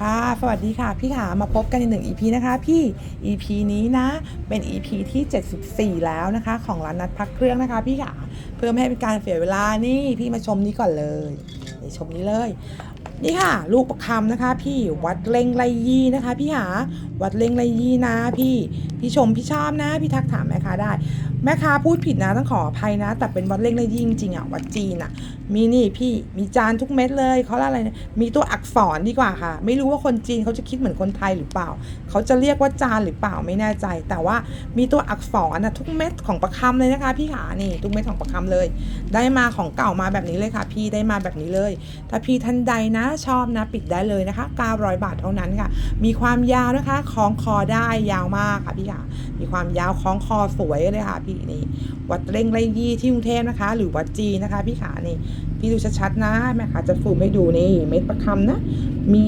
ค่ะ สวัสดีค่ะ พี่ขามาพบกันอีกหนึ่ง EP นะคะ พี่ EP นี้นะ เป็น EP ที่ 74 แล้วนะคะ ของร้านนัดพักเครื่องนะคะ พี่ขาเพื่อไม่ให้เป็นการเสียเวลานี่ พี่มาชมนี้ก่อนเลยนี่ชมนี้เลย นี่ค่ะ ลูกประคำนะคะ พี่วัดเล็งไรยี่นะคะ พี่หาวัดเล็งไรยี่นะ พี่พี่ชมพี่ชอบนะ พี่ทักถามแม่ค้าได้ แม่ค้าพูดผิดนะต้องขออภัยนะ แต่เป็นวัดเล็งไรยี่จริงๆอะวัดจีนอะ มีนี่พี่มีจานทุกเม็ดเลยเขาเรียกอะไรนะมีตัวอักษรดีกว่าค่ะ ไม่รู้ว่าคนจีนเขาจะคิดเหมือนคนไทยหรือเปล่า เขาจะเรียกว่าจานหรือเปล่าไม่แน่ใจ แต่ว่ามีตัวอักษรนะทุกเม็ดของประคำเลยนะคะ พี่ขานี่ทุกเม็ดของประคำเลย ได้มาของเก่ามาแบบนี้เลยค่ะ พี่ได้มาแบบนี้เลย ถ้าพี่ท่านใดนะชอบนะปิดได้เลยนะคะ 900 บาทเท่านั้นค่ะ มีความยาวนะคะคล้องคอได้ยาวมากค่ะพี่ค่ะมีความยาวคล้องคอสวยเลยค่ะพี่นี่วัดเร่งไรยี่ที่กรุงเทพนะคะ หรือวัดจีนะคะ พี่ขานี่พี่ดูชัดๆนะแม่ค่ะจะฟูมให้ดูนี่เม็ดประคำนะมี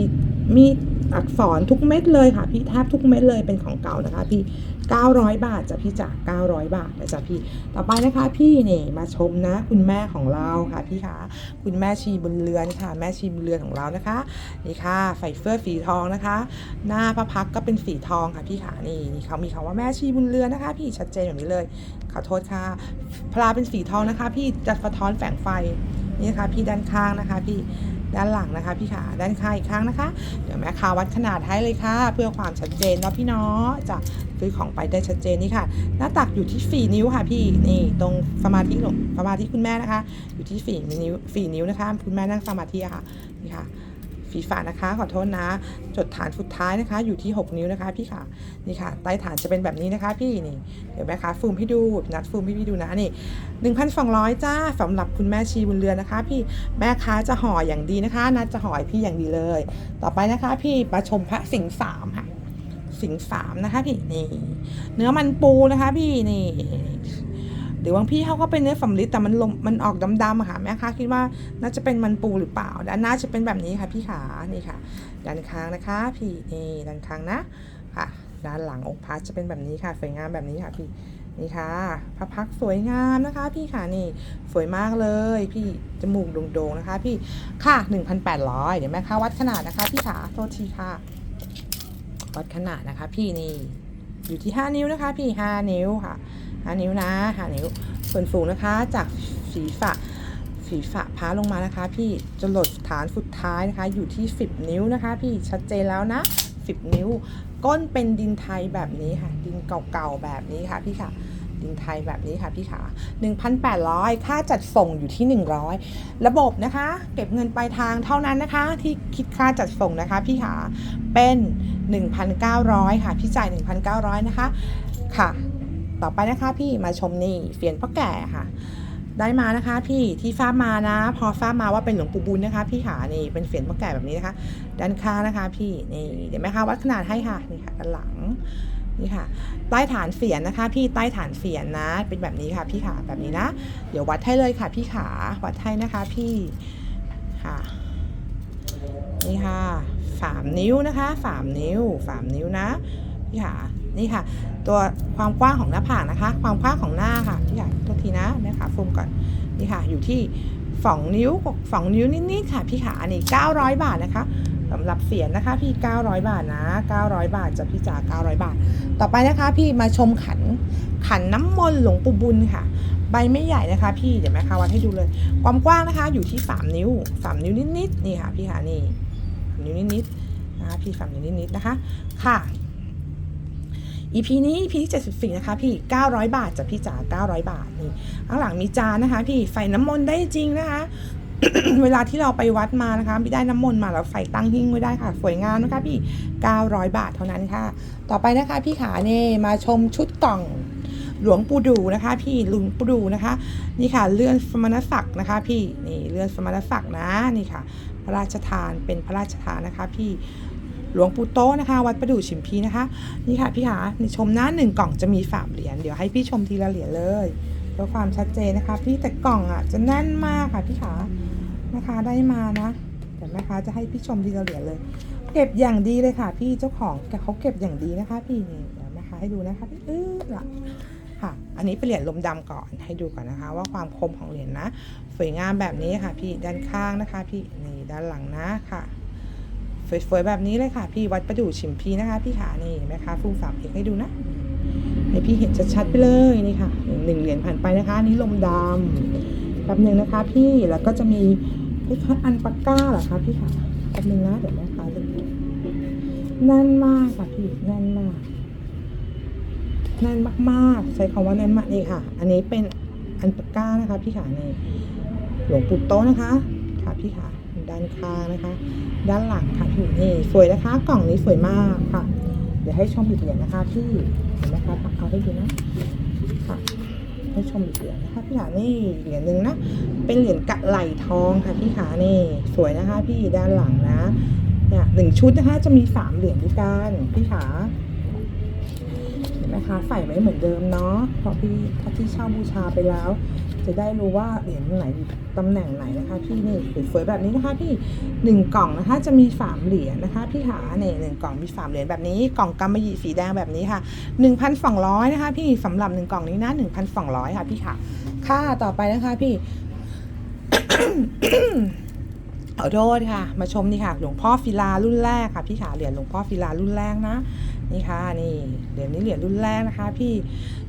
มี อักษรทุกเม็ดเลยค่ะพี่แทบทุกเม็ดเลยเป็นของเก่านะคะพี่ 900 บาทจ้ะพี่จ๋า900 บาทนะจ๊ะพี่ ต่อไปนะคะพี่นี่มาชมนะคุณแม่ของเราค่ะพี่คะคุณแม่ชีบุญเรือนค่ะ แม่ชีบุญเรือนของเรานะคะนี่ค่ะใส่เสื้อสีทองนะคะ หน้าพระพักก็เป็นสีทองค่ะพี่ขานี่นี่เขามีคำว่าแม่ชีบุญเรือนนะคะ พี่ชัดเจนแบบนี้เลยขอโทษค่ะพลาเป็นสีทองนะคะ พี่จะสะท้อนแสงไฟนี่นะคะพี่ด้านข้างนะคะ พี่ ด้านหลังนะคะพี่ขาด้านข้างอีกครั้งนะคะ เดี๋ยวแม่ค้าวัดขนาดให้เลยค่ะ เพื่อความชัดเจนเนาะพี่เนาะจะซื้อของไปได้ชัดเจนนี่ค่ะ หน้าตักอยู่ที่ 4 นิ้วค่ะพี่นี่ตรงสมาธิหลวงสมาธิคุณแม่นะคะ อยู่ที่ 4 นิ้ว4นิ้วนะคะ คุณแม่นั่งสมาธิอะค่ะนี่ค่ะ ฝีฝานะคะ ขอโทษนะ จดฐานสุดท้ายนะคะ อยู่ที่ 6 นิ้วนะคะ พี่ค่ะนี่ค่ะ ใต้ฐานจะเป็นแบบนี้นะคะ พี่นี่เดี๋ยวแม่ค้าฟูมให้ดูนัดฟูมให้พี่ดูนะนี่1,200จ้าสำหรับคุณแม่ชีบุญเรือนนะคะ พี่แม่ค้าจะห่ออย่างดีนะคะนัดจะห่อพี่อย่างดีเลย ต่อไปนะคะ พี่มาชมพระสิงห์สามค่ะสิงห์สามนะคะพี่นี่เนื้อมันปูนะคะ พี่นี่ หรือบางพี่เขาก็เป็นเนื้อสำลิดแต่มันลมมันออกดำๆค่ะแม่ค้าคิดว่าน่าจะเป็นมันปูหรือเปล่าด้านหน้าจะเป็นแบบนี้ค่ะพี่ขานี่ค่ะด้านข้างนะคะพี่นี่ด้านข้างนะค่ะ ด้านหลังองค์พระจะเป็นแบบนี้ค่ะสวยงามแบบนี้ค่ะพี่นี่ค่ะพระพักสวยงามนะคะ พี่ค่ะนี่สวยมากเลย พี่จมูกโด่งๆนะคะ พี่ค่ะ 1,800 เดี๋ยวแม่ค้าวัดขนาดนะคะ พี่ขาโทษทีค่ะ วัดขนาดนะคะ พี่นี่อยู่ที่ 5 นิ้วนะคะ พี่ 5 นิ้วค่ะ 5นิ้วนะ5นิ้วส่วนสูงนะคะ จากศีรษะศีรษะพาลงมานะคะ พี่จรดฐานสุดท้ายนะคะ อยู่ที่ 10 นิ้วนะคะ พี่ชัดเจนแล้วนะ 10 นิ้ว ก้นเป็นดินไทยแบบนี้ค่ะ ดินเก่าๆแบบนี้ค่ะพี่ค่ะดินไทยแบบนี้ค่ะพี่ขา1,800 ค่าจัดส่งอยู่ที่ 100 ระบบนะคะ เก็บเงินปลายทางเท่านั้นนะคะ ที่คิดค่าจัดส่งนะคะ พี่ขาเป็น 1,900 ค่ะ พี่จ่าย 1,900 นะคะ ค่ะ ต่อไปนะคะ พี่มาชมนี่เฟียนพ่อแก่ค่ะ ได้มานะคะ พี่ที่ทรามานะ พอทรามาว่าเป็นหลวงปู่บุญนะคะ พี่ขานี่เป็นเฟียนพ่อแก่แบบนี้นะคะ ด้านข้างนะคะ พี่นี่เดี๋ยวแม่ค้าวัดขนาดให้ค่ะนี่ค่ะด้านหลังนี่ค่ะใต้ฐานเสียนนะคะ พี่ใต้ฐานเสียนนะ เป็นแบบนี้ค่ะพี่ขาแบบนี้นะ เดี๋ยววัดให้เลยค่ะ พี่ขาวัดให้นะคะ พี่ค่ะนี่ค่ะสามนิ้วนะคะสามนิ้วสามนิ้วนะพี่ขา นี่ค่ะ ตัวความกว้างของหน้าผากนะคะ ความกว้างของหน้าค่ะพี่ขาโทษทีนะแม่ขาฟูมก่อนนี่ค่ะ อยู่ที่สองนิ้วสองนิ้วนิดๆค่ะ พี่ขาอันนี้900 บาทนะคะสำหรับเสียนนะคะ พี่ 900 บาทนะ 900 บาทจะพี่จ๋า900 บาท ต่อไปนะคะ พี่มาชมขันขันน้ำมนต์หลวงปู่บุญค่ะ ใบไม่ใหญ่นะคะ พี่เดี๋ยวแม่ค้าวัดให้ดูเลย ความกว้างนะคะ อยู่ที่ 3 นิ้ว 3 นิ้วนิดๆนี่ค่ะ พี่ค่ะนี่สามนิ้วนิดๆนะคะพี่สามนิ้วนิดๆนะคะ ค่ะ EP นี้ EP ที่74 นะคะพี่ 900 บาทจากพี่จ๋า900 บาทนี่ข้างหลังมีจานนะคะ พี่ใส่น้ำมนต์ได้จริงนะคะ เวลาที่เราไปวัดมานะคะไม่ได้น้ำมนต์มาแล้วใส่ตั้งหิ้งไว้ได้ค่ะ สวยงามนะคะพี่ 900 บาทเท่านั้นค่ะ ต่อไปนะคะพี่ขาเน่มาชมชุดกล่องหลวงปู่ดูนะคะ พี่หลวงปู่ดูนะคะ นี่ค่ะเลื่อนสมณศักดิ์นะคะ พี่นี่เลื่อนสมณศักดิ์นะนี่ค่ะ พระราชทานเป็นพระราชทานนะคะ พี่ หลวงปู่โตนะคะ วัดประดู่ฉิมพีนะคะ นี่ค่ะพี่ขาในชมหน้าหนึ่งกล่องจะมีสามเหรียญเดี๋ยวให้พี่ชมทีละเหรียญเลยเพื่อความชัดเจนนะคะ พี่แต่กล่องอะจะแน่นมากค่ะพี่ขานะคะได้มานะเดี๋ยวแม่ค้าจะให้พี่ชมทีละเหรียญเลย เก็บอย่างดีเลยค่ะ พี่เจ้าของเขาเก็บอย่างดีนะคะ พี่นี่เดี๋ยวแม่ค้าให้ดูนะคะพี่เออละค่ะ อันนี้เป็นเหรียญลมดำก่อนให้ดูก่อนนะคะ ว่าความคมของเหรียญนะ สวยงามแบบนี้ค่ะ พี่ด้านข้างนะคะ พี่นี่ด้านหลังนะค่ะ สวยๆแบบนี้เลยค่ะ พี่วัดประดู่ชิมพีนะคะ พี่ขานี่แม่ค้าฟูฝากเอกให้ดูนะให้พี่เห็นชัดๆไปเลยนี่ค่ะหนึ่งเหรียญผ่านไปนะคะนี้ลมดำแป๊บหนึ่งนะคะ พี่แล้วก็จะมีคล้อันปากก้าเหรอคะพี่ขาแป๊บหนึ่งนะเดี๋ยวแม่ค้าดูแน่นมากค่ะพี่แน่นมากแน่นมากๆ ใช้คำว่าแน่นมากนี่ค่ะ อันนี้เป็นอันปากก้านะคะ พี่ขานี่หลวงปู่โตนะคะ ค่ะพี่ขา ด้านข้างนะคะ ด้านหลังค่ะพี่นี่สวยนะคะ กล่องนี้สวยมากค่ะ เดี๋ยวให้ชมอีกเหรียญนะคะพี่เห็นไหมคะเอาให้ดูนะค่ะให้ชมอีกเหรียญนะคะพี่ขานี่เหรียญหนึ่งนะเป็นเหรียญกะไหลทองค่ะพี่ขานี่สวยนะคะ พี่ด้านหลังนะเนี่ยหนึ่งชุดนะคะจะมีสามเหรียญด้วยกันพี่ขาเห็นไหมคะใส่ไว้เหมือนเดิมเนาะเพราะพี่ถ้าที่เช่าบูชาไปแล้ว จะได้รู้ว่าเหรียญไหนตำแหน่งไหนนะคะพี่นี่สวยๆแบบนี้นะคะพี่หนึ่งกล่องนะคะจะมีสามเหรียญนะคะพี่หาเนี่ยหนึ่งกล่องมีสามเหรียญแบบนี้กล่องกำมะหยี่สีแดงแบบนี้ค่ะหนึ่งพันสองร้อยนะคะพี่สำหรับหนึ่งกล่องนี้นะหนึ่งพันสองร้อยค่ะพี่ค่ะค่าต่อไปนะคะพี่ขอโทษค่ะ มาชมนี่ค่ะ หลวงพ่อฟิลารุ่นแรกค่ะพี่ขาเหรียญหลวงพ่อฟิลารุ่นแรกนะ นี่ค่ะนี่เหรียญนี้เหรียญรุ่นแรกนะคะ พี่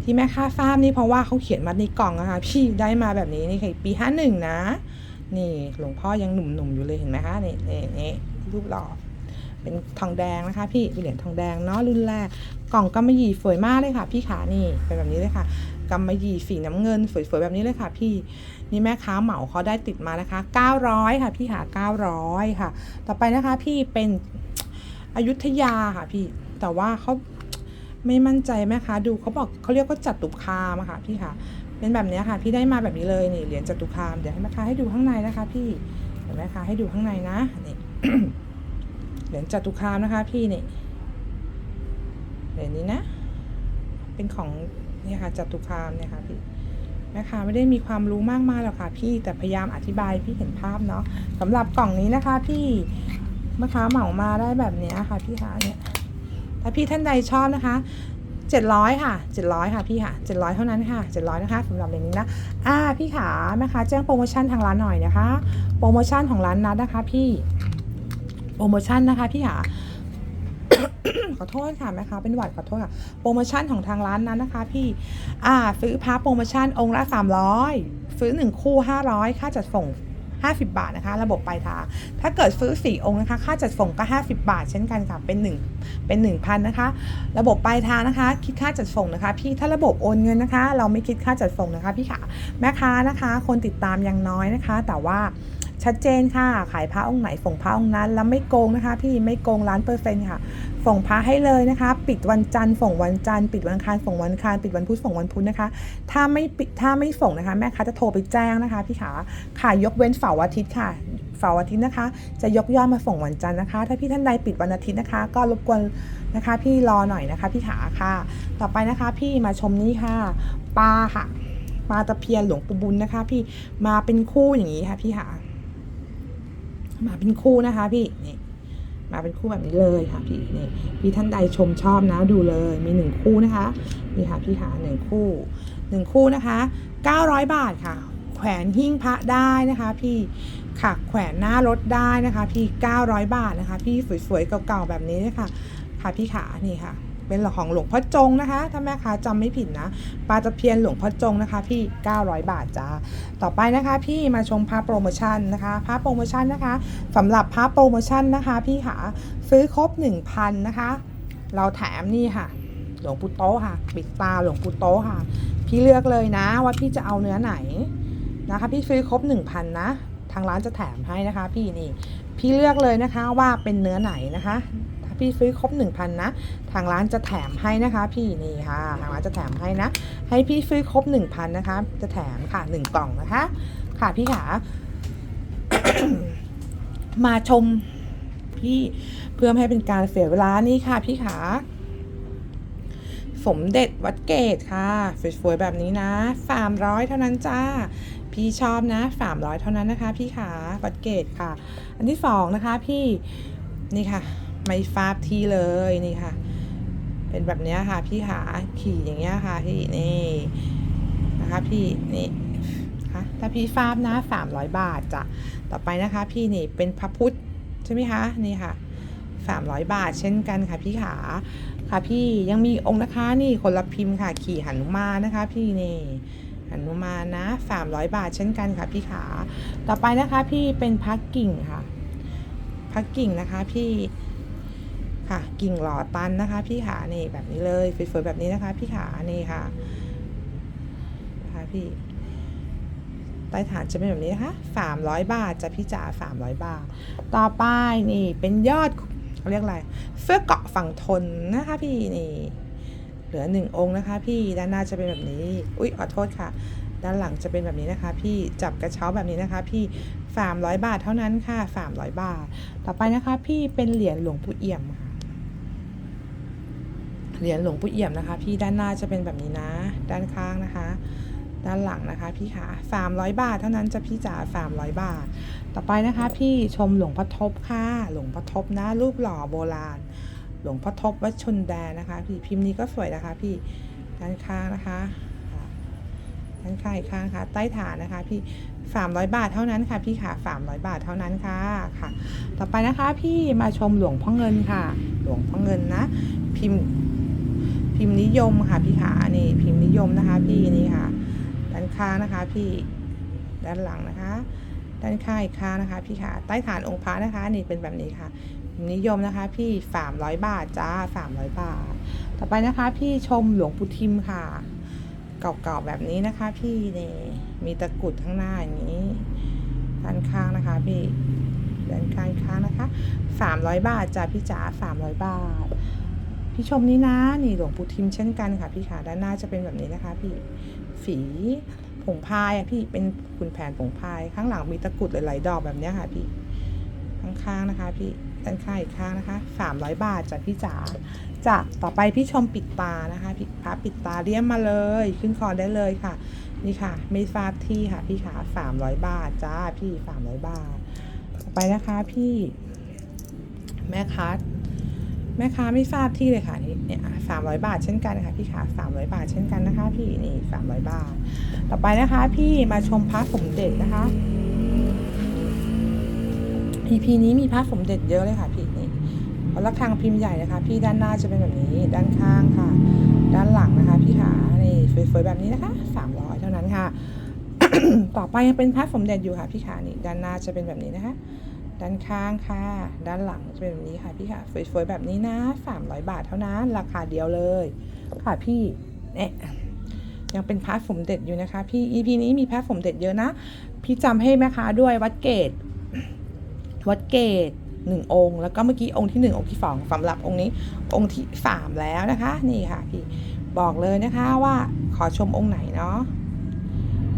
ที่แม่ค้าทราบนี่เพราะว่าเขาเขียนมาในกล่องนะคะ พี่ได้มาแบบนี้นี่ค่ะปีห้าหนึ่งนะ นี่หลวงพ่อยังหนุ่มๆอยู่เลยเห็นไหมคะนี่นี่นี่รูปหล่อเป็นทองแดงนะคะพี่เป็นเหรียญทองแดงเนาะรุ่นแรก กล่องกำมะหยี่สวยมากเลยค่ะ พี่ขานี่เป็นแบบนี้เลยค่ะกำมะหยี่สีน้ำเงินสวยๆแบบนี้เลยค่ะ พี่นี่แม่ค้าเหมาเขาได้ติดมานะคะ 900 ค่ะ พี่หา900 ค่ะ ต่อไปนะคะ พี่เป็นอยุธยาค่ะพี่ แต่ว่าเขาไม่มั่นใจแม่ค้าดูเขาบอกเขาเรียกว่าจัตุคามค่ะพี่ค่ะ เป็นแบบนี้ค่ะ พี่ได้มาแบบนี้เลยนี่เหรียญจัตุคามเดี๋ยวให้แม่ค้าให้ดูข้างในนะคะ พี่เดี๋ยวแม่ค้าให้ดูข้างในนะนี่เหรียญจัตุคามนะคะ พี่นี่เหรียญนี้นะ เป็นของเนี่ยค่ะจัตุคามเนี่ยค่ะพี่แม่ค้าไม่ได้มีความรู้มากมายหรอกค่ะพี่แต่พยายามอธิบายพี่เห็นภาพเนาะสำหรับกล่องนี้นะคะ พี่แม่ค้าเหมามาได้แบบนี้ค่ะพี่คะเนี่ย ถ้าพี่ท่านใดชอบนะคะ 700 ค่ะ 700 ค่ะพี่ค่ะ 700 เท่านั้นค่ะ 700 นะคะสำหรับเหรียญนี้นะอ่าพี่ขาแม่ค้าแจ้งโปรโมชั่นทางร้านหน่อยนะคะ โปรโมชั่นของร้านนัดนะคะ พี่ โปรโมชั่นนะคะพี่ขาขอโทษค่ะแม่ค้าเป็นหวัดขอโทษค่ะ โปรโมชั่นของทางร้านนั้นนะคะ พี่ อ่า ซื้อพระโปรโมชั่นองค์ละ 300 ซื้อ 1 คู่ 500 ค่าจัดส่ง 50 บาทนะคะ ระบบปลายทาง ถ้าเกิดซื้อ 4 องค์นะคะ ค่าจัดส่งก็ 50 บาท เช่นกันค่ะ เป็น 1 เป็น 1,000นะคะ ระบบปลายทางนะคะ คิดค่าจัดส่งนะคะ พี่ ถ้าระบบโอนเงินนะคะ เราไม่คิดค่าจัดส่งนะคะพี่ค่ะ แม่ค้านะคะ คนติดตามยังน้อยนะคะ แต่ว่า ชัดเจนค่ะ ขายพระองค์ไหนส่งพระองค์นั้น แล้วไม่โกงนะคะ พี่ไม่โกงล้านเปอร์เซ็นต์ค่ะ ส่งพระให้เลยนะคะ ปิดวันจันทร์ส่งวันจันทร์ปิดวันอังคารส่งวันอังคารปิดวันพุธส่งวันพุธนะคะ ถ้าไม่ปิดถ้าไม่ส่งนะคะ แม่ค้าจะโทรไปแจ้งนะคะ พี่ขาค่ะยกเว้นเสาร์อาทิตย์ค่ะเสาร์อาทิตย์นะคะ จะยกยอดมาส่งวันจันทร์นะคะ ถ้าพี่ท่านใดปิดวันอาทิตย์นะคะ ก็รบกวนนะคะ พี่รอหน่อยนะคะ พี่ขาค่ะ ต่อไปนะคะ พี่มาชมนี่ค่ะปลาค่ะปลาตะเพียนหลวงปู่บุญนะคะ พี่มาเป็นคู่อย่างนี้ค่ะพี่ขา มาเป็นคู่นะคะพี่นี่มาเป็นคู่แบบนี้เลยค่ะพี่นี่พี่ท่านใดชมชอบนะดูเลยมีหนึ่งคู่นะคะนี่ค่ะพี่หาหนึ่งคู่หนึ่งคู่นะคะ 900 บาทค่ะ แขวนหิ้งพระได้นะคะ พี่ค่ะแขวนหน้ารถได้นะคะ พี่ 900 บาทนะคะ พี่สวยๆเก่าๆแบบนี้เลยค่ะค่ะพี่ขานี่ค่ะ เป็นของหลวงพ่อจงนะคะ ถ้าแม่ค้าจำไม่ผิดนะปลาตะเพียนหลวงพ่อจงนะคะ พี่ 900 บาทจ้าต่อไปนะคะ พี่มาชมพระโปรโมชั่นนะคะพระโปรโมชั่นนะคะสำหรับพระโปรโมชั่นนะคะ พี่ขาซื้อครบ 1,000 นะคะ เราแถมนี่ค่ะ หลวงปู่โตค่ะปิดตาหลวงปู่โตค่ะ พี่เลือกเลยนะว่าพี่จะเอาเนื้อไหนนะคะ พี่ซื้อครบ 1,000 นะ ทางร้านจะแถมให้นะคะ พี่นี่พี่เลือกเลยนะคะว่าเป็นเนื้อไหนนะคะ พี่ซื้อครบ 1,000 นะ ทางร้านจะแถมให้นะคะพี่นี่ค่ะ ทางร้านจะแถมให้นะ ให้พี่ซื้อครบ 1,000 นะคะ จะแถมค่ะ 1 กล่องนะคะ ค่ะพี่ขา มาชมพี่เพื่อไม่ให้เป็นการเสียเวลานี่ค่ะ พี่ขาสมเด็จวัดเกตค่ะสวยๆแบบนี้นะ 300 เท่านั้นจ้า พี่ชอบนะ 300 เท่านั้นนะคะ พี่ขาวัดเกตค่ะ อันที่สองนะคะพี่นี่ค่ะ ไม่ฟาบที่เลยนี่ค่ะ เป็นแบบเนี้ยค่ะพี่ขาขี่อย่างเงี้ยค่ะพี่นี่นะคะพี่นี่ค่ะถ้าพี่ฟาบนะ300บาทจ้ะต่อไปนะคะ พี่นี่เป็นพระพุทธใช่ไหมคะนี่ค่ะ300บาทเช่นกันค่ะพี่ขาค่ะพี่ยังมีองค์นะคะนี่คนละพิมพ์ค่ะ ขี่หนุมานนะคะ พี่นี่หนุมานนะ300บาทเช่นกันค่ะพี่ขาต่อไปนะคะ พี่เป็นพักกิ่งค่ะพักกิ่งนะคะ พี่ ค่ะ กิ่งหล่อตันนะคะ พี่ขานี่แบบนี้เลยสวยๆแบบนี้นะคะ พี่ขานี่ค่ะนะคะพี่ใต้ฐานจะเป็นแบบนี้นะคะ300บาทจะพี่จ๋า300บาท ต่อไปนี่เป็นยอดเขาเรียกอะไรเสื้อเกาะฝั่งทนนะคะพี่นี่เหลือหนึ่งองค์นะคะ พี่ด้านหน้าจะเป็นแบบนี้ อุ๊ยขอโทษค่ะ ด้านหลังจะเป็นแบบนี้นะคะ พี่จับกระเช้าแบบนี้นะคะ พี่300บาทเท่านั้นค่ะ300บาท ต่อไปนะคะ พี่เป็นเหรียญหลวงปู่เอี่ยมค่ะ เหรียญหลวงปู่เอี่ยมนะคะ พี่ด้านหน้าจะเป็นแบบนี้นะ ด้านข้างนะคะ ด้านหลังนะคะ พี่ขา300บาทเท่านั้นจะพี่จ๋า300บาท ต่อไปนะคะ พี่ชมหลวงพ่อทบค่ะ หลวงพ่อทบนะรูปหล่อโบราณ หลวงพ่อทบวัดชนแดนนะคะ พี่พิมพ์นี้ก็สวยนะคะ พี่ด้านข้างนะคะด้านข้างอีกข้างนะคะใต้ฐานนะคะ พี่300บาทเท่านั้นค่ะ พี่ค่ะ300บาทเท่านั้นค่ะค่ะ ต่อไปนะคะ พี่มาชมหลวงพ่อเงินค่ะ หลวงพ่อเงินนะ พิมพ์ พิมพ์นิยมค่ะพี่ขานี่พิมพ์นิยมนะคะพี่นี่ค่ะ ด้านข้างนะคะพี่ด้านหลังนะคะ ด้านข้างอีกข้างนะคะ พี่ค่ะใต้ฐานองค์พระนะคะ นี่เป็นแบบนี้ค่ะนิยมนะคะพี่300บาทจ้า300บาท ต่อไปนะคะ พี่ชมหลวงปู่ทิมค่ะ เก่าๆแบบนี้นะคะ พี่นี่มีตะกรุดข้างหน้าอย่างนี้ ด้านข้างนะคะพี่ด้านข้างอีกข้างนะคะ300บาทจ้าพี่จ๋า300บาท พี่ชมนี้นะนี่หลวงปู่ทิมเช่นกันค่ะ พี่ขาด้านหน้าจะเป็นแบบนี้นะคะ พี่ฝีผงพายอะพี่เป็นขุนแผนผงพาย ข้างหลังมีตะกรุดหลายๆดอกแบบนี้ค่ะ พี่ข้างๆนะคะ พี่ด้านข้างอีกข้างนะคะ300บาทจากพี่จ๋าจ้ะต่อไปพี่ชมปิดตานะคะพี่พระปิดตาเลี่ยมมาเลย ขึ้นคอได้เลยค่ะ นี่ค่ะไม่ทราบที่ค่ะ พี่ขา300บาทจ้าพี่300บาท ต่อไปนะคะพี่แม่ค้า แม่ค้าไม่ทราบที่เลยค่ะนี่เนี่ยสามร้อยบาทเช่นกันค่ะพี่ขาสามร้อยบาทเช่นกันนะคะ พี่นี่สามร้อยบาท ต่อไปนะคะ พี่มาชมพระสมเด็จนะคะ EP นี้มีพระสมเด็จเยอะเลยค่ะ พี่นี่เพราะระฆังพิมพ์ใหญ่นะคะ พี่ด้านหน้าจะเป็นแบบนี้ ด้านข้างค่ะ ด้านหลังนะคะ พี่ขานี่สวยๆแบบนี้นะคะสามร้อยเท่านั้นค่ะ ต่อไปยังเป็นพระสมเด็จอยู่ค่ะ พี่ขานี่ด้านหน้าจะเป็นแบบนี้นะคะ ด้านข้างค่ะ ด้านหลังจะเป็นแบบนี้ค่ะพี่ค่ะสวยๆแบบนี้นะ 300 บาทเท่านั้น ราคาเดียวเลย ค่ะพี่เนี่ยยังเป็นพระสมเด็จอยู่นะคะ พี่ EP นี้มีพระสมเด็จเยอะนะ พี่จำให้แม่ค้าด้วยวัดเกตวัดเกตหนึ่งองค์ แล้วก็เมื่อกี้องค์ที่หนึ่งองค์ที่สองสำหรับองค์นี้องค์ที่สามแล้วนะคะ นี่ค่ะพี่บอกเลยนะคะว่าขอชมองค์ไหนเนาะ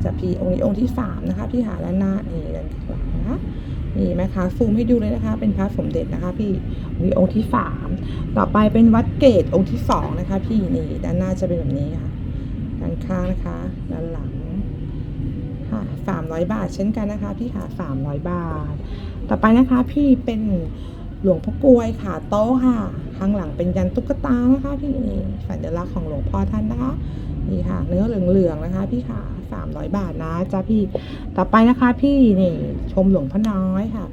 จะพี่องค์นี้องค์ที่สามนะคะ พี่หาด้านหน้า นี่ไหมคะนี่แม่ค้าซูมให้ดูเลยนะคะ เป็นพระสมเด็จนะคะ พี่มีองค์ที่สามต่อไปเป็นวัดเกตองค์ที่สองนะคะ พี่นี่ด้านหน้าจะเป็นแบบนี้ค่ะด้านข้างนะคะด้านหลังค่ะสามร้อยบาทเช่นกันนะคะ พี่ค่ะสามร้อยบาท ต่อไปนะคะ พี่เป็นหลวงพ่อกลวยค่ะโต๊ะค่ะ ข้างหลังเป็นยันตุ๊กตานะคะพี่นี่สัญลักษณ์ของหลวงพ่อท่านนะคะนี่ค่ะ เนื้อเหลืองๆนะคะ พี่ค่ะสามร้อยบาทนะจ้าพี่ต่อไปนะคะพี่นี่ชมหลวงพ่อน้อยค่ะ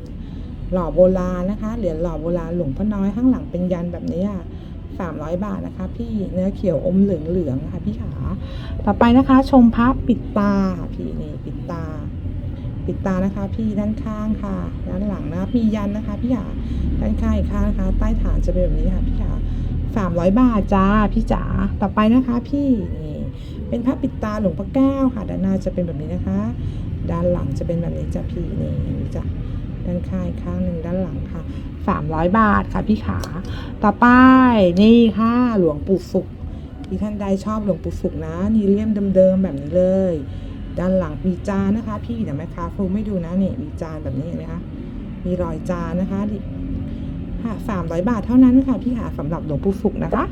หล่อโบราณนะคะเหรียญหล่อโบราณหลวงพ่อน้อยข้างหลังเป็นยันแบบนี้ค่ะสามร้อยบาทนะคะ พี่เนื้อเขียวอมเหลืองๆนะคะพี่ขาต่อไปนะคะ ชมพระปิดตาค่ะพี่นี่ปิดตา ปิดตานะคะพี่ด้านข้างค่ะ ด้านหลังนะมียันนะคะพี่ขาด้านข้างอีกข้างนะคะ ใต้ฐานจะเป็นแบบนี้ค่ะพี่ขาสามร้อยบาทจ้าพี่จ๋าต่อไปนะคะพี่นี่เป็นพระปิดตาหลวงพ่อแก้วค่ะด้านหน้าจะเป็นแบบนี้นะคะ ด้านหลังจะเป็นแบบนี้จ้ะพี่นี่จ้ะด้านข้างข้างหนึ่งด้านหลังค่ะสามร้อยบาทค่ะพี่ขาต่อไปนี่ค่ะหลวงปู่สุขที่ท่านใดชอบหลวงปู่สุขนะนี่เลี่ยมเดิมๆแบบนี้เลย ด้านหลังมีจานนะคะ พี่เดี๋ยวแม่ค้าฟูไม่ดูนะนี่มีจานแบบนี้เห็นไหมคะมีรอยจานนะคะสามร้อยบาทเท่านั้นค่ะพี่ขาสำหรับหลวงปู่สุขนะคะ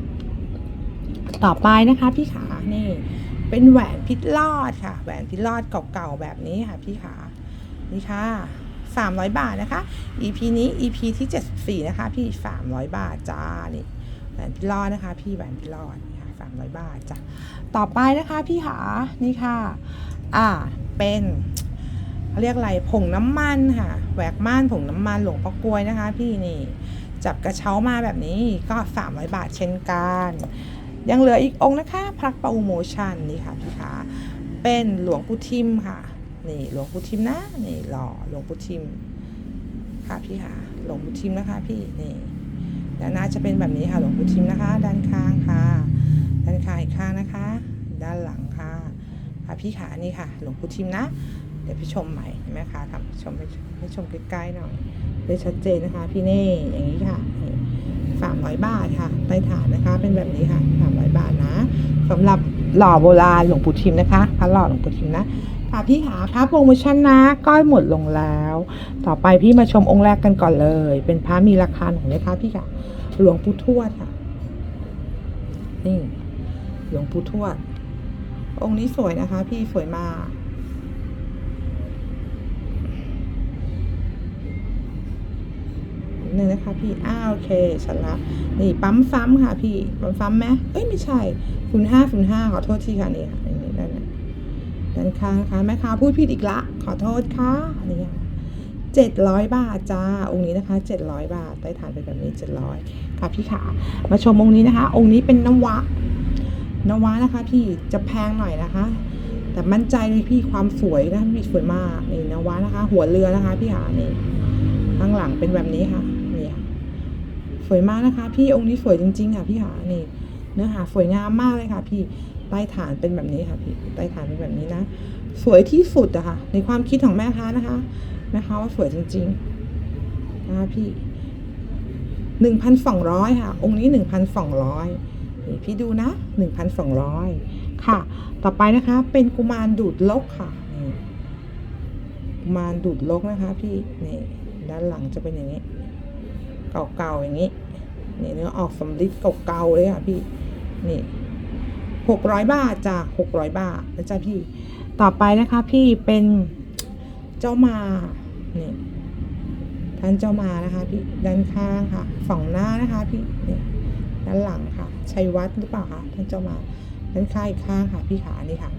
ต่อไปนะคะ พี่ขานี่ เป็นแหวนพิษลอดค่ะ แหวนพิษลอดเก่าๆแบบนี้ค่ะ พี่ขานี่ค่ะสามร้อยบาทนะคะ EP นี้ EP ที่เจ็ดสี่นะคะ พี่สามร้อยบาทจ้านี่แหวนพิลอดนะคะ พี่แหวนพิลอดค่ะสามร้อยบาทจ้ะต่อไปนะคะ พี่ขานี่ค่ะ อ่า เป็นเขาเรียกอะไรผงน้ำมันค่ะแหวกม่านผงน้ำมันหลวงพ่อกลวยนะคะ พี่นี่จับกระเช้ามาแบบนี้ก็300บาทเช่นกัน ยังเหลืออีกองค์นะคะพระประโมชันนี่ค่ะพี่ขาเป็นหลวงปู่ทิมค่ะ นี่หลวงปู่ทิมนะนี่หล่อหลวงปู่ทิม ค่ะพี่ค่ะหลวงปู่ทิมนะคะ พี่นี่ด้านหน้าจะเป็นแบบนี้ค่ะหลวงปู่ทิมนะคะ ด้านข้างค่ะ ด้านข้างอีกข้างนะคะ ด้านหลังค่ะ ค่ะ พี่ขานี่ค่ะ หลวงปู่ทิมนะ เดี๋ยวพี่ชมใหม่เห็นไหมคะทำชมให้ชมใกล้ๆหน่อยได้ชัดเจนนะคะ พี่เน่อย่างนี้ค่ะสามร้อยบาทค่ะใต้ฐานนะคะ เป็นแบบนี้ค่ะสามร้อยบาทนะสำหรับหล่อโบราณหลวงปู่ทิมนะคะพระหล่อหลวงปู่ทิมนะค่ะพี่หาพระโปรโมชั่นนะก็หมดลงแล้ว ต่อไปพี่มาชมองค์แรกกันก่อนเลย เป็นพระมีราคาหน่อยนะคะพี่ค่ะ หลวงปู่ทวดค่ะ นี่ หลวงปู่ทวด องค์นี้สวยนะคะ พี่สวยมากหนึ่งนะคะพี่ อ้าโอเคฉันละ นี่ปั๊มซ้ำค่ะพี่ ปั๊มซ้ำไหมเอ้ยไม่ใช่ศูนย์ห้าศูนย์ห้าขอโทษทีค่ะนี่ค่ะนี่ด้านนั้นด้านข้างนะคะแม่ค้าพูดผิดอีกละ ขอโทษค่ะนี่ค่ะเจ็ดร้อยบาทจ้า องค์นี้นะคะเจ็ดร้อยบาทได้ฐานเป็นแบบนี้เจ็ดร้อยค่ะพี่ขามาชมองค์นี้นะคะ องค์นี้เป็นน้ำวะ นวะนะคะพี่จะแพงหน่อยนะคะ แต่มั่นใจเลยพี่ความสวยนะพี่สวยมากนี่นวะนะคะ หัวเรือนะคะพี่หานี่ข้างหลังเป็นแบบนี้ค่ะนี่สวยมากนะคะ พี่องค์นี้สวยจริงๆค่ะพี่หานี่ เนื้อหาสวยงามมากเลยค่ะ พี่ใต้ฐานเป็นแบบนี้ค่ะพี่ใต้ฐานเป็นแบบนี้นะสวยที่สุดอะค่ะ ในความคิดของแม่ค้านะคะแม่ค้าว่าสวยจริงๆนะคะพี่หนึ่งพันสองร้อยค่ะ องค์นี้หนึ่งพันสองร้อย พี่ดูนะหนึ่งพันสองร้อยค่ะ ต่อไปนะคะเป็นกุมารดูดลกค่ะนี่กุมารดูดลกนะคะพี่นี่ด้านหลังจะเป็นอย่างนี้ เก่าๆอย่างนี้นี่เนื้อออกสำลิดเก่าๆเลยค่ะพี่นี่หกร้อยบาทจ้ะหกร้อยบาทนะจ๊ะพี่ต่อไปนะคะพี่เป็นเจ้ามานี่ท่านเจ้ามานะคะพี่ด้านข้างค่ะฝั่งหน้านะคะพี่นี่ ด้านหลังค่ะ ชัยวัฒน์หรือเปล่าคะท่านเจ้ามาด้านข้างอีกข้างค่ะพี่ขานี่ค่ะ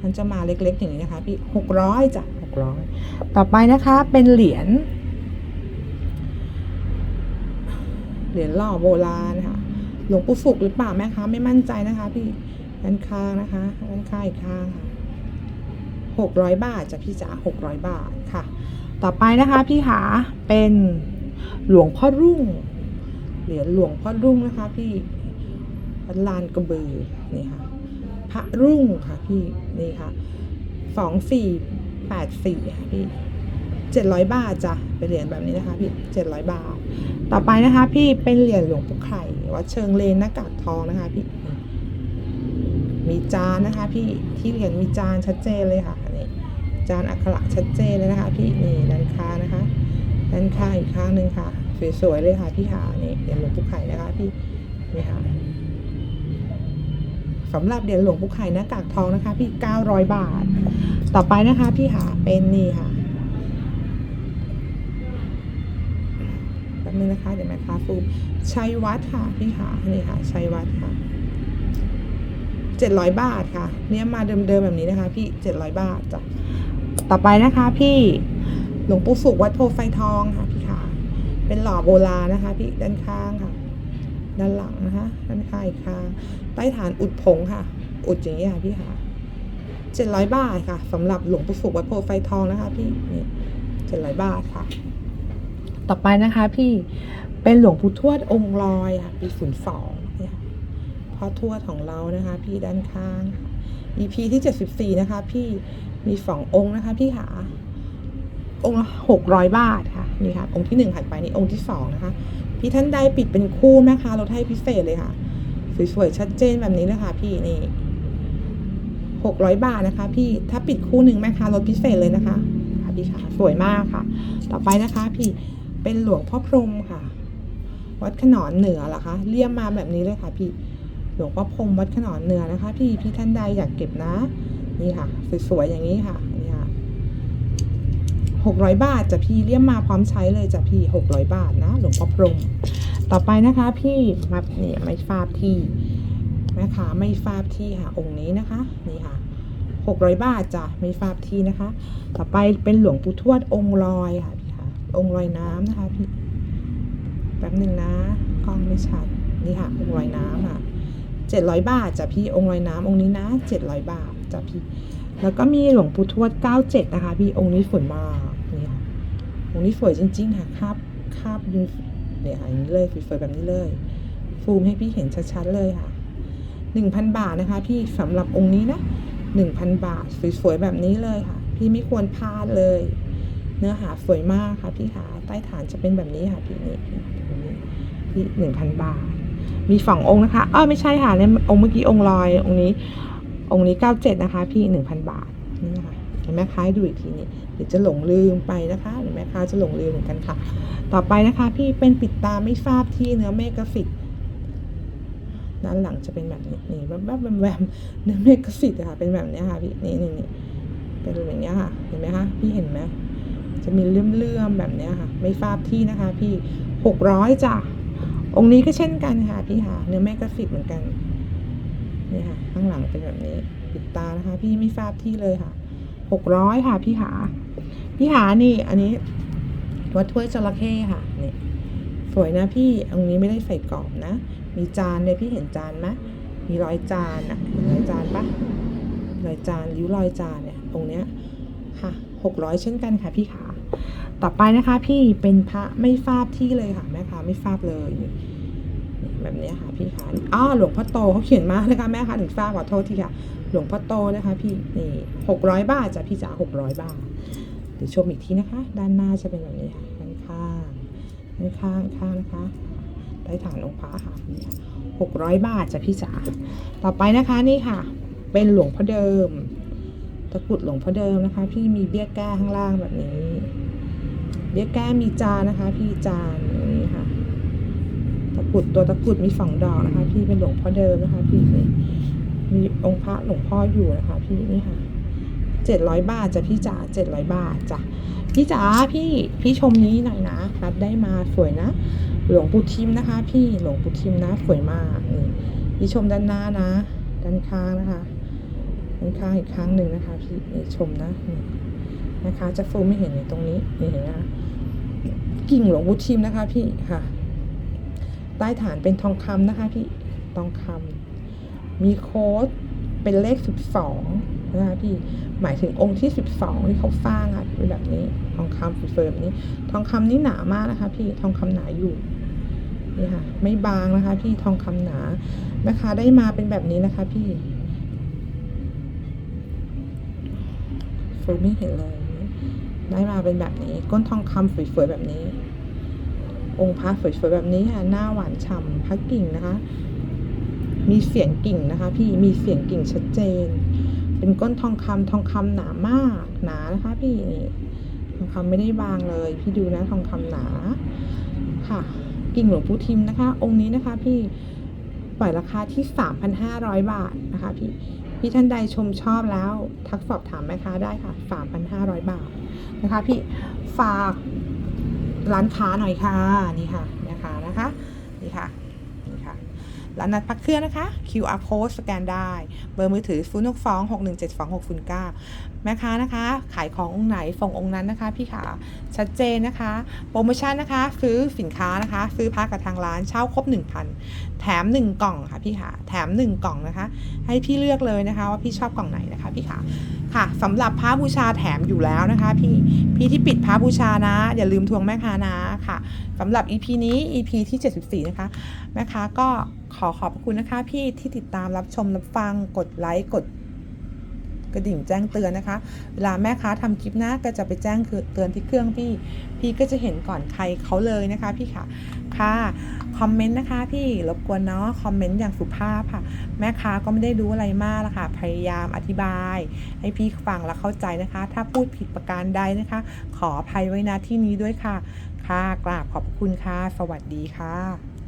ท่านเจ้ามาเล็กๆอย่างนี้นะคะ พี่หกร้อยจ้ะหกร้อยต่อไปนะคะเป็นเหรียญเหรียญหล่อโบราณค่ะ หลวงปู่สุกหรือเปล่าแม่คะไม่มั่นใจนะคะ พี่ด้านข้างนะคะด้านข้างอีกข้างค่ะหกร้อยบาทจ้ะพี่จ๋าหกร้อยบาทค่ะ ต่อไปนะคะพี่ขาเป็นหลวงพ่อรุ่ง เหรียญหลวงพ่อรุ่งนะคะพี่วัดลานกระบือนี่ค่ะ พระรุ่งค่ะพี่นี่ค่ะสองสี่แปดสี่ค่ะพี่เจ็ดร้อยบาทจ้ะเป็นเหรียญแบบนี้นะคะพี่เจ็ดร้อยบาท ต่อไปนะคะ พี่เป็นเหรียญหลวงปู่ไข่วัดเชิงเลนหน้ากากทองนะคะพี่มีจานนะคะพี่ที่เหรียญมีจานชัดเจนเลยค่ะนี่จานอักขระชัดเจนเลยนะคะ พี่นี่ด้านข้างนะคะด้านข้างอีกข้างหนึ่งค่ะ สวยๆเลยค่ะพี่หานี่เหรียญหลวงปู่ไข่นะคะพี่นี่ค่ะสำหรับเหรียญหลวงปู่ไข่หน้ากากทองนะคะ พี่900บาท ต่อไปนะคะพี่หาเป็นนี่ค่ะแป๊บนึงนะคะเดี๋ยวแม่ค้าฟูมชัยวัฒน์ค่ะพี่ค่ะนี่ค่ะชัยวัฒน์ค่ะเจ็ดร้อยบาทค่ะ เนี่ยมาเดิมๆแบบนี้นะคะ พี่เจ็ดร้อยบาทจ้ะต่อไปนะคะ พี่หลวงปู่สุขวัดโพไฟทองค่ะ เป็นหล่อโบราณนะคะพี่ด้านข้างค่ะ ด้านหลังนะคะด้านข้างอีกข้างใต้ฐานอุดผงค่ะ อุดอย่างนี้ค่ะพี่ค่ะเจ็ดร้อยบาทค่ะสำหรับหลวงปู่สุขวัดโพไฟทองนะคะพี่นี่เจ็ดร้อยบาทค่ะ ต่อไปนะคะพี่เป็นหลวงปู่ทวดองค์ลอยค่ะปีศูนย์สองเนี่ยค่ะพ่อทวดของเรานะคะ พี่ด้านข้าง EP ที่เจ็ดสิบสี่นะคะ พี่มีสององค์นะคะพี่ขาองค์ละหกร้อยบาทค่ะ นี่ค่ะ องค์ที่หนึ่งหันไปนี่องค์ที่สองนะคะพี่ท่านใดปิดเป็นคู่แม่ค้าลดให้พิเศษเลยค่ะ สวยๆชัดเจนแบบนี้เลยค่ะพี่นี่หกร้อยบาทนะคะ พี่ถ้าปิดคู่หนึ่งแม่ค้าลดพิเศษเลยนะคะค่ะพี่ขาสวยมากค่ะ ต่อไปนะคะ พี่เป็นหลวงพ่อพรมค่ะ วัดขนอนเหนือเหรอคะเลี่ยมมาแบบนี้เลยค่ะ พี่หลวงพ่อพรมวัดขนอนเหนือนะคะ พี่พี่ท่านใดอยากเก็บนะ นี่ค่ะ สวยๆอย่างนี้ค่ะ นี่ค่ะหกร้อยบาทจ้ะพี่เลี่ยมมาพร้อมใช้เลยจ้ะพี่หกร้อยบาทนะ หลวงพ่อพรมต่อไปนะคะพี่มาเนี่ยไม่ฟาบที่นะคะไม่ฟาบที่ค่ะองค์นี้นะคะนี่ค่ะหกร้อยบาทจ้ะไม่ฟาบที่นะคะ ต่อไปเป็นหลวงปู่ทวดองค์ลอยค่ะพี่ค่ะองค์ลอยน้ำนะคะพี่ไปป๊บหนึ่งนะกล้องไม่ชัดนี่ค่ะองค์ลอยน้ำค่ะเจ็ดร้อยบาทจ้ะพี่องค์ลอยน้ำองค์นี้นะเจ็ดร้อยบาทจ้ะพี่แล้วก็มีหลวงปู่ทวดเก้าเจ็ดนะคะ พี่องค์นี้สวยมาก องค์นี้สวยจริงๆค่ะคาบคาบดูเนี่ยค่ะอย่างนี้เลยสวยๆแบบนี้เลย ฟูมให้พี่เห็นชัดๆเลยค่ะหนึ่งพันบาทนะคะ พี่สำหรับองค์นี้นะหนึ่งพันบาทสวยๆแบบนี้เลยค่ะ พี่ไม่ควรพลาดเลย เนื้อหาสวยมากค่ะพี่ขาใต้ฐานจะเป็นแบบนี้ค่ะพี่นี่พี่หนึ่งพันบาท มีสององค์นะคะเออไม่ใช่ค่ะเนี่ยองค์เมื่อกี้องค์ลอยองค์นี้ องค์นี้เก้าเจ็ดนะคะ พี่หนึ่งพันบาทนี่นะคะเห็นแม่ค้าให้ดูอีกทีนี่เดี๋ยวจะหลงลืมไปนะคะ เดี๋ยวแม่ค้าจะหลงลืมเหมือนกันค่ะ ต่อไปนะคะพี่เป็นปิดตาไม่ทราบที่เนื้อเมฆกราฟิกด้านหลังจะเป็นแบบนี้นี่แวบๆแวมแวมๆเนื้อเมฆกราฟิกอะค่ะเป็นแบบนี้ค่ะพี่นี่นี่นี่เป็นแบบนี้ค่ะเห็นไหมคะพี่เห็นไหมจะมีเลื่อมๆแบบนี้ค่ะ ไม่ทราบที่นะคะ พี่หกร้อยจ้ะองค์นี้ก็เช่นกันค่ะพี่ค่ะเนื้อเมกราฟิกเหมือนกันนี่ค่ะ ข้างหลังเป็นแบบนี้ ปิดตานะคะ พี่ไม่ทราบที่เลยค่ะหกร้อยค่ะพี่หา พี่หานี่อันนี้วัดถ้วยจระเข้ค่ะนี่สวยนะพี่อันนี้ไม่ได้ใส่กรอบนะ มีจานเลยพี่เห็นจานไหมมีรอยจานอะเห็นรอยจานปะรอยจานริ้วรอยจานเนี่ยตรงเนี้ยค่ะหกร้อยเช่นกันค่ะพี่ขาต่อไปนะคะพี่เป็นพระไม่ทราบที่เลยค่ะแม่ค้าไม่ทราบเลยแบบนี้ค่ะพี่คะอ้อหลวงพ่อโตเขาเขียนมานะคะแม่คะถึงทราบขอโทษทีค่ะ หลวงพ่อโตนะคะ พี่นี่หกร้อยบาทจ้ะพี่จ๋าหกร้อยบาท เดี๋ยวชมอีกทีนะคะ ด้านหน้าจะเป็นแบบนี้ค่ะด้านข้างด้านข้างข้างนะคะใต้ฐานองค์พระค่ะนี่หกร้อยบาทจ้ะพี่จ๋าต่อไปนะคะนี่ค่ะ เป็นหลวงพ่อเดิม ตะกุดหลวงพ่อเดิมนะคะ พี่มีเบี้ยแก้ข้างล่างแบบนี้ เบี้ยแก้มีจานนะคะ พี่จานอย่างนี้ค่ะตะกุดตัวตะกุดมีสองดอกนะคะ พี่เป็นหลวงพ่อเดิมนะคะ พี่มีองค์พระหลวงพ่ออยู่นะคะ พี่นี่ค่ะ เจ็ดร้อยบาทจ้ะพี่จ๋าเจ็ดร้อยบาทจ้ะพี่จ๋าพี่พี่ชมนี้หน่อยนะรับได้มาสวยนะ หลวงปู่ทิมนะคะ พี่หลวงปู่ทิมนะสวยมากนี่พี่ชมด้านหน้านะ ด้านข้างนะคะด้านข้างอีกครั้งหนึ่งนะคะพี่นี่ชมนะนี่นะคะ จะฟูไม่เห็นในตรงนี้นี่เห็นไหมคะกิ่งหลวงปู่ทิมนะคะ พี่ค่ะ ใต้ฐานเป็นทองคำนะคะ พี่ทองคำมีโค้ดเป็นเลข12 นะคะพี่หมายถึงองค์ที่ 12 ที่เขาสร้างอะเป็นแบบนี้ทองคำเฟิร์มนี้ ทองคำนี่หนามากนะคะ พี่ทองคำหนาอยู่นี่ค่ะ ไม่บางนะคะ พี่ทองคำหนาแม่ค้าได้มาเป็นแบบนี้นะคะ พี่เฟิร์มไม่เห็นเลยได้มาเป็นแบบนี้ ก้นทองคำสวยๆแบบนี้ องค์พระสวยๆแบบนี้ค่ะหน้าหวานฉ่ำพระกิ่งนะคะ มีเสียงกิ่งนะคะ พี่มีเสียงกิ่งชัดเจน เป็นก้นทองคำทองคำหนามาก หนานะคะพี่นี่ทองคำไม่ได้บางเลย พี่ดูนะทองคำหนาค่ะ กิ่งหลวงปู่ทิมนะคะ องค์นี้นะคะ พี่ปล่อยราคาที่ 3,500 บาทนะคะ พี่พี่ท่านใดชมชอบแล้ว ทักสอบถามแม่ค้าได้ค่ะ 3,500 บาทนะคะ พี่ฝากร้านค้าหน่อยค่ะนี่ค่ะนะคะนะคะนี่ค่ะ ร้านนัดพักเครื่องนะคะ QR code สแกนได้ เบอร์มือถือ 0 6 2 6 1 7 2 6 0 9 แม่ค้านะคะ ขายขององค์ไหนส่งองค์นั้นนะคะ พี่ขาชัดเจนนะคะ โปรโมชั่นนะคะ ซื้อสินค้านะคะ ซื้อพักกับทางร้านเช่าครบ 1,000 แถม 1 กล่องค่ะพี่ขาแถม 1 กล่องนะคะ ให้พี่เลือกเลยนะคะว่าพี่ชอบกล่องไหนนะคะพี่ขาค่ะสำหรับพระบูชาแถมอยู่แล้วนะคะ พี่พี่ที่ปิดพระบูชานะ อย่าลืมทวงแม่ค้านะค่ะสำหรับ EP นี้ EP ที่ 74 นะคะแม่ค้าก็ ขอขอบคุณนะคะพี่ที่ติดตามรับชมรับฟังกดไลค์กดกระดิ่งแจ้งเตือนนะคะ เวลาแม่ค้าทำคลิปนะก็จะไปแจ้งเตือนที่เครื่องพี่ พี่ก็จะเห็นก่อนใครเขาเลยนะคะพี่ค่ะ ค่ะคอมเมนต์นะคะพี่รบกวนเนาะคอมเมนต์อย่างสุภาพค่ะ แม่ค้าก็ไม่ได้รู้อะไรมากละค่ะ พยายามอธิบาย ให้พี่ฟังและเข้าใจนะคะ ถ้าพูดผิดประการใดนะคะ ขออภัยไว้ณที่นี้ด้วยค่ะ ค่ะกราบขอบคุณค่ะ สวัสดีค่ะ